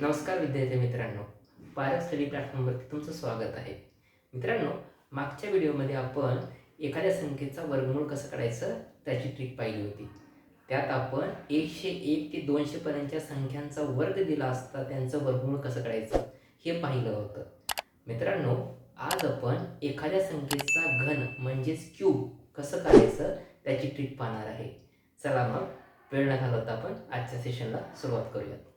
नमस्कार विद्यार्थी मित्रांनो पारक स्टडी प्लॅटफॉर्मवरती तुमचं स्वागत आहे. मित्रांनो मागच्या व्हिडिओमध्ये आपण एखाद्या संख्येचा वर्गमूळ कसं काढायचं त्याची ट्रिक पाहिली होती. त्यात आपण एकशे एक ते दोनशेपर्यंतच्या संख्यांचा वर्ग दिला असता त्यांचं वर्गमूळ कसं काढायचं हे पाहिलं होतं. मित्रांनो आज आपण एखाद्या संख्येचा घन म्हणजेच क्यूब कसं काढायचं त्याची ट्रिक पाहणार आहे. चला मग वेळ न घालवता आपण आजच्या सेशनला सुरुवात करूयात.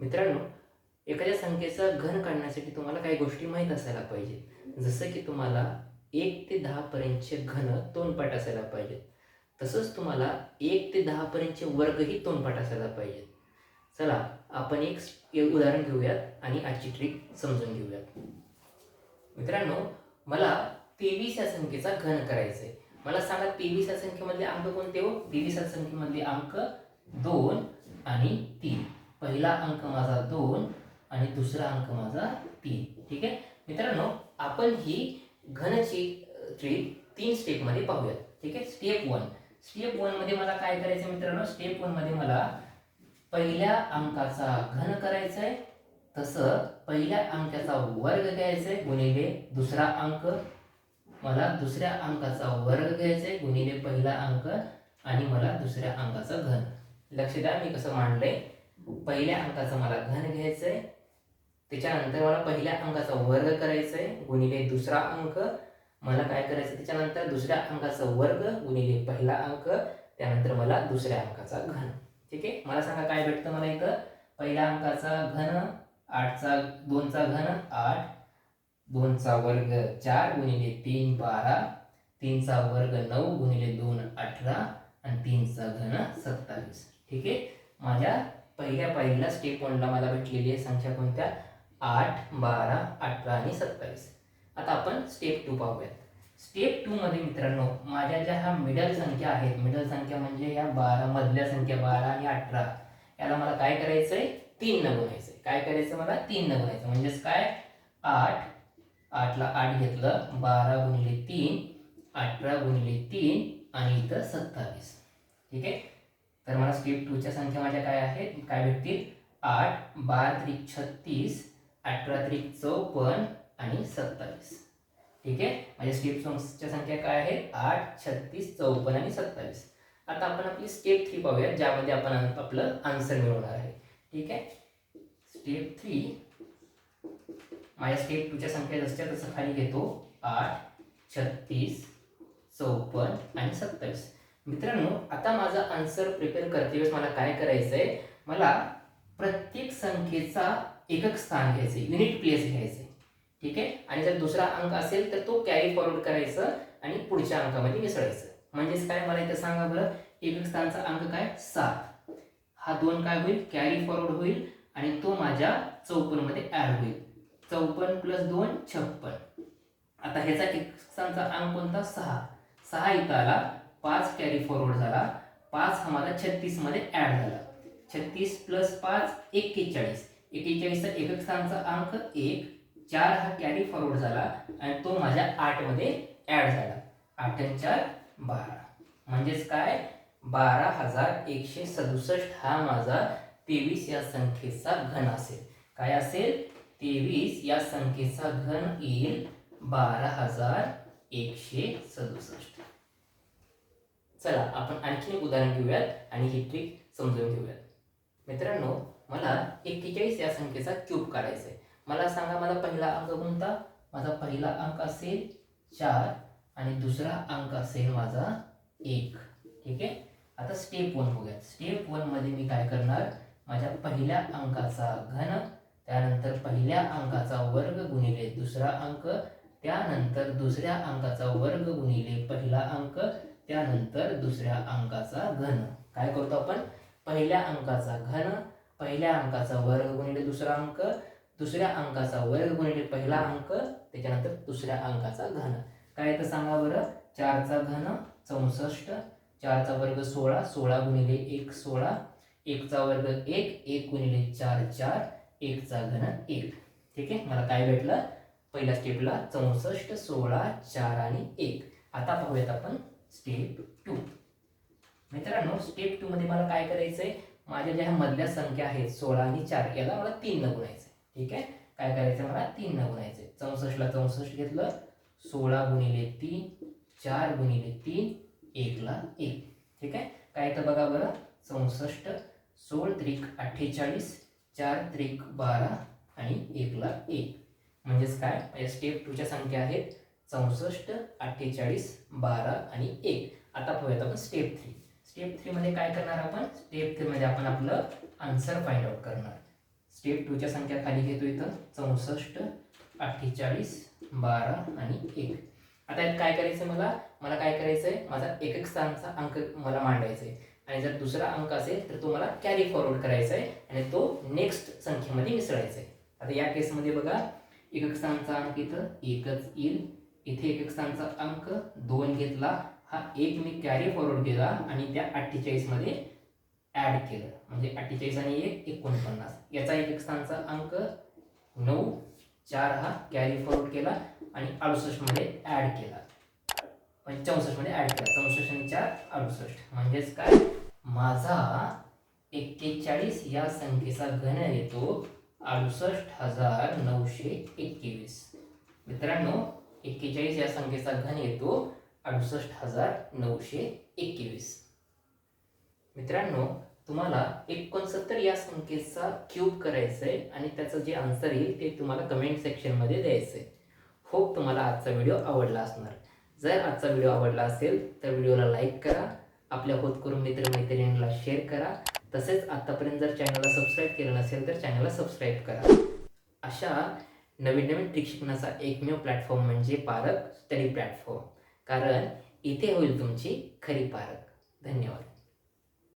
मित्रांनो एखाद्या संख्येचा घन काढण्यासाठी तुम्हाला काही गोष्टी माहीत असायला पाहिजे जसं की तुम्हाला एक ते दहापर्यंतचे घन तोंडपाठ असायला पाहिजेत. तसंच तुम्हाला एक ते दहापर्यंतचे वर्गही तोंडपाठ असायला पाहिजेत. चला आपण एक उदाहरण घेऊयात आणि आजची ट्रिक समजून घेऊयात. मित्रांनो मला तेवीस या संख्येचा घन करायचा आहे मला सांगा तेवीस या संख्येमधले अंक कोणते हो? तेवीस या संख्येमधले अंक दोन आणि तीन. पहिला अंक माझा दोन आणि दुसरा अंक माझा तीन. ठीक आहे? मित्रांनो आपण ही घनची ट्रिक तीन स्टेपमध्ये पाहूयात. ठीक आहे? स्टेप वन स्टेप वनमध्ये मला काय करायचं मित्रांनो? स्टेप वनमध्ये मला पहिल्या अंकाचा घन करायचा आहे तसं पहिल्या अंकाचा वर्ग घ्यायचा आहे गुणिले दुसरा अंक. मला दुसऱ्या अंकाचा वर्ग घ्यायचा आहे गुणिले पहिला अंक आणि मला दुसऱ्या अंकाचा घन. लक्ष द्या मी कसं मांडलंय? पहिल्या अंकाचं मला घन घ्यायचं आहे त्याच्यानंतर मला पहिल्या अंकाचा वर्ग करायचा आहे गुणिले दुसरा अंक. मला काय करायचं त्याच्यानंतर? दुसऱ्या अंकाचा वर्ग गुणिले पहिला अंक त्यानंतर मला दुसऱ्या अंकाचा घन. ठीक आहे? मला सांगा काय भेटतं मला इथं? पहिल्या अंकाचा घन आठचा दोनचा घन आठ. दोनचा वर्ग चार गुणिले तीन बारा. तीनचा वर्ग नऊ गुणिले दोन अठरा. आणि तीनचा घन सत्तावीस. ठीक आहे? माझ्या पहिल्या पहिल्या स्टेप वनला मला भेटलेली आहे संख्या कोणत्या? आठ बारा अठरा आणि सत्तावीस. आता आपण स्टेप टू पाहूयात. स्टेप टू मध्ये मित्रांनो माझ्या ज्या ह्या मिडल संख्या आहेत मिडल संख्या म्हणजे या बारा मधल्या संख्या बारा आणि अठरा. याला मला काय करायचंय? तीन न गुणायचंय. काय करायचं मला? तीन न गुणायचं म्हणजेच काय? आठ आठला आठ घेतलं बारा गुणिले तीन अठरा गुणिले तीन आणि इथं सत्तावीस. ठीक आहे? तर मला स्टेप टूच्या संख्या माझ्या काय आहेत? काय भेटतील? आठ बारा त्रिक छत्तीस अठरा त्रिक चौपन्न आणि सत्तावीस. ठीक आहे? माझ्या स्टेप च्या संख्या काय आहे आठ छत्तीस चौपन्न आणि सत्तावीस. आता आपण आपली स्टेप थ्री पाहूया ज्यामध्ये आपण आपलं आन्सर मिळवणार आहे. ठीक आहे? स्टेप थ्री माझ्या स्टेप टूच्या संख्या जसच्या तसं खाली घेतो. आठ छत्तीस चौपन्न आणि सत्तावीस. मित्रांनो आता माझा आन्सर प्रिपेअर करते वेळेस मला काय करायचं आहे मला प्रत्येक संख्येचा एकक स्थान घ्यायचं युनिट प्लेस घ्यायचे ठीक आहे? आणि जर दुसरा अंक असेल तर तो कॅरी फॉरवर्ड करायचं आणि पुढच्या अंकामध्ये मिसळायचं. म्हणजेच काय मला इथं सांगा बरं? एक स्थानचा अंक काय? सात. हा दोन काय होईल? कॅरी फॉरवर्ड होईल आणि तो माझ्या चौपन्नमध्ये ॲड होईल. चौपन्न प्लस दोन छप्पन. आता ह्याचा एक स्थानचा अंक कोणता? सहा. सहा इथं आला पाच कॅरी फॉरवर्ड झाला पाच हा माझा छत्तीसमध्ये ॲड झाला. छत्तीस प्लस पाच एक्केचाळीस एक्केचाळीसचा एकक स्थानचा अंक एक. चार हा कॅरी फॉरवर्ड झाला आणि तो माझ्या आठमध्ये ॲड झाला. आठ चार बारा. म्हणजेच काय? बारा हजार एकशे सदुसष्ट हा माझा तेवीस या संख्येचा घन असेल. काय असेल? तेवीस या संख्येचा घन येईल बारा हजार एकशे सदुसष्ट. चला आपण आणखी एक उदाहरण घेऊयात आणि ही ट्रिक समजून घेऊयात. मित्रांनो मला एक्केचाळीस या संख्येचा क्यूब काढायचा आहे. मला सांगा मला पहिला अंक कोणता? माझा पहिला अंक असेल चार आणि दुसरा अंक असेल माझा एक. ठीक आहे? आता स्टेप वन बघूया स्टेप वनमध्ये मी काय करणार? माझ्या पहिल्या अंकाचा घन त्यानंतर पहिल्या अंकाचा वर्ग गुणिले दुसरा अंक त्यानंतर दुसऱ्या अंकाचा वर्ग गुणिले पहिला अंक त्यानंतर दुसऱ्या अंकाचा घन. काय करतो आपण? पहिल्या अंकाचा घन पहिल्या अंकाचा वर्ग गुणिले दुसरा अंक दुसऱ्या अंकाचा वर्ग गुणिले पहिला अंक त्याच्यानंतर दुसऱ्या अंकाचा घन. काय तर सांगा बरं? चारचा घन चौसष्ट चारचा वर्ग सोळा सोळा गुणिले एक सोळा एकचा वर्ग एक एक गुणिले चार चार एकचा घन एक. ठीक आहे? मला काय भेटलं? पहिल्या स्टेपला चौसष्ट सोळा चार आणि एक. आता पाहूयात आपण स्टेप टू मित्रांनो स्टेप टू मध्ये मला काय करायचंय? माझ्या ज्या मधल्या संख्या आहेत सोळा आणि चार याला मला तीन न गुणायचं ठीक आहे? काय करायचं मला तीन न गुणायचं. चौसष्टला चौसष्ट घेतलं सोळा गुणिले तीन चार गुणिले तीन एकला एक. ठीक आहे? काय तर बघा बरं? चौसष्ट सोळ त्रिक अठ्ठेचाळीस चार त्रिक बारा आणि एकला एक. म्हणजेच काय? म्हणजे स्टेप टूच्या संख्या आहेत. चौसष्ट अठ्ठेचाळीस बारा आणि एक. आता पाहूयात आपण स्टेप थ्री स्टेप थ्रीमध्ये काय करणार आपण? स्टेप थ्रीमध्ये आपण आपलं आन्सर फाइंड आउट करणार. स्टेप टूच्या संख्या खाली घेतो इथं. चौसष्ट अठ्ठेचाळीस बारा आणि एक. आता यात काय करायचं मला? मला काय करायचं आहे माझा एकक स्थानचा अंक मला मांडायचा आहे आणि जर दुसरा अंक असेल तर तो मला कॅरी फॉरवर्ड करायचा आहे आणि तो नेक्स्ट संख्येमध्ये मिसळायचा आहे आता या केसमध्ये बघा. एकक स्थानचा अंक इथं एकच येईल. इथे एकक स्थानचा अंक दोन घेतला. हा एक मी कॅरी फॉरवर्ड केला आणि त्या अठ्ठेचाळीसमध्ये ॲड केलं. म्हणजे अठ्ठेचाळीस आणि एक एकोणपन्नास. याचा एक स्थानचा अंक नऊ चार हा कॅरी फॉरवर्ड केला आणि अडुसष्टमध्ये ॲड केला. म्हणजे चौसष्टमध्ये ॲड केला. चौसष्ट आणि चार अडुसष्ट. म्हणजेच काय? माझा एक्केचाळीस या संख्येचा घन येतो अडुसष्ट हजार नऊशे एकवीस मित्रांनो एक्केचाळीस या संख्येचा घन येतो अडुसष्ट हजार नऊशे एकवीस मित्रांनो तुम्हाला एकोणसत्तर या संख्येचा क्यूब करायचं आहे आणि त्याचं जे आन्सर येईल ते तुम्हाला कमेंट सेक्शनमध्ये द्यायचं आहे होप तुम्हाला आजचा व्हिडिओ आवडला असणार. जर आजचा व्हिडिओ आवडला असेल तर व्हिडिओला लाईक करा. आपल्या होत करून मित्रमैत्रिणींना शेअर करा. तसेच आत्तापर्यंत जर चॅनलला सबस्क्राईब केलं नसेल तर चॅनलला सबस्क्राईब करा. अशा नवीन नवीन ट्रिक शिकण्याचा एकमेव प्लॅटफॉर्म म्हणजे पारक स्टडी प्लॅटफॉर्म कारण इथे होईल तुमची खरी पारक धन्यवाद.